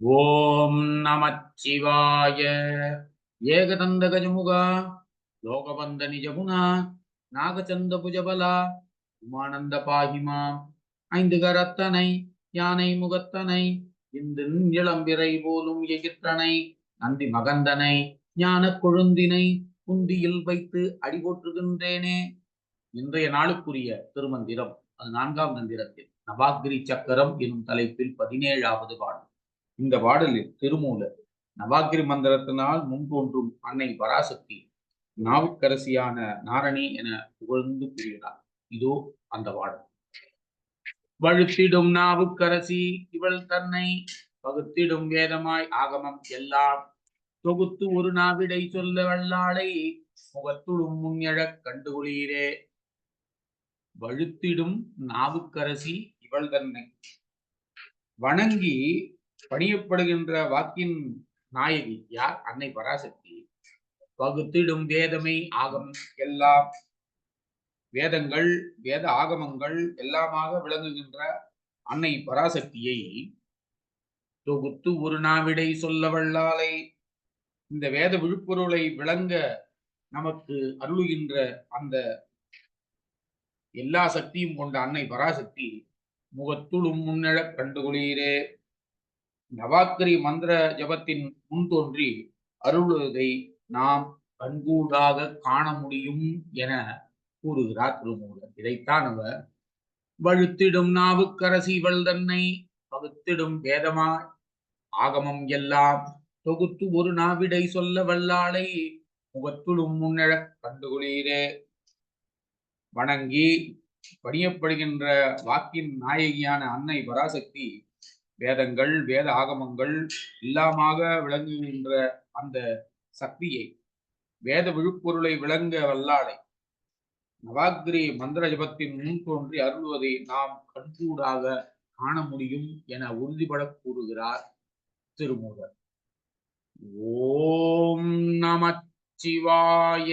ஓம் நமச்சிவாய ஏகதந்த கஜமுகா லோகபந்த நிஜகுணா நாகச்சந்த புஜபலா உமானந்த பாகிமா ஐந்து கரத்தனை யானை முகத்தனை இந்து இளம்பிறை போலும் எகிர்த்தனை நந்தி மகந்தனை ஞான கொழுந்தினை குந்தியில் வைத்து அடிபோற்றுகின்றேனே இன்றைய நாளுக்குரிய திருமந்திரம் அது நான்காம் மந்திரத்தில் நவாகிரி சக்கரம் எனும் தலைப்பில் பதினேழாவது பாடல். இந்த பாடலில் திருமூலர் நவாகிரி மந்திரத்தினால் முன்தோன்றும் அன்னை பராசக்தி நாவுக்கரசியான நாரணி என புகழ்ந்து கூறுகிறார் இதோ அந்த பாடல். வழுத்திடும் நாவுக்கரசி இவள் தன்னை பகுத்திடும் வேதமாய் ஆகமம் எல்லாம் தொகுத்து ஒரு நாவிடை சொல்ல வல்லாளை முகத்துடும் முன்னெழக் கண்டுகொளீரே. வழுத்திடும் நாவுக்கரசி இவள் தன்னை வணங்கி பணியப்படுகின்ற வாக்கின் நாயகி யார்? அன்னை பராசக்தி. வகுத்திடும் வேதமை ஆகம் எல்லாம் வேதங்கள் வேத ஆகமங்கள் எல்லாமாக விளங்குகின்ற அன்னை பராசக்தியை தொகுத்து ஒரு நாவிடை சொல்ல வல்லாலை இந்த வேத விழுப்பொருளை விளங்க நமக்கு அருளுகின்ற அந்த எல்லா சக்தியும் கொண்ட அன்னை பராசக்தி முகத்துளும் முன்னெழக் கண்டுகொளீரே. நவாக்கரி மந்திர ஜபத்தின் முன் தோன்றி அருள்வதை நாம் கண்கூடாக காண முடியும் என கூறுகிறார் திருமூலர் இதைத்தான் அவர் வழுத்திடும் நாவுக்கரசி இவள் தன்னை பகுத்திடும் வேதமாய் ஆகமம் எல்லாம் தொகுத்து ஒரு நாவிடை சொல்ல வல்லாளை முகத்துளும் முன்னழக் கண்டுகொளீரே. வணங்கி பணியப்படுகின்ற வாக்கின் நாயகியான அன்னை பராசக்தி வேதங்கள் வேத ஆகமங்கள் எல்லாமாக விளங்குகின்ற அந்த சக்தியை வேத விழுப்பொருளை விளங்க வல்லாளை நவாகிரி மந்திர ஜபத்தின் முன் தோன்றி அருள்வதை நாம் கண்கூடாக காண முடியும் என உறுதிபட கூறுகிறார் திருமூலர். ஓம் நமச்சிவாய.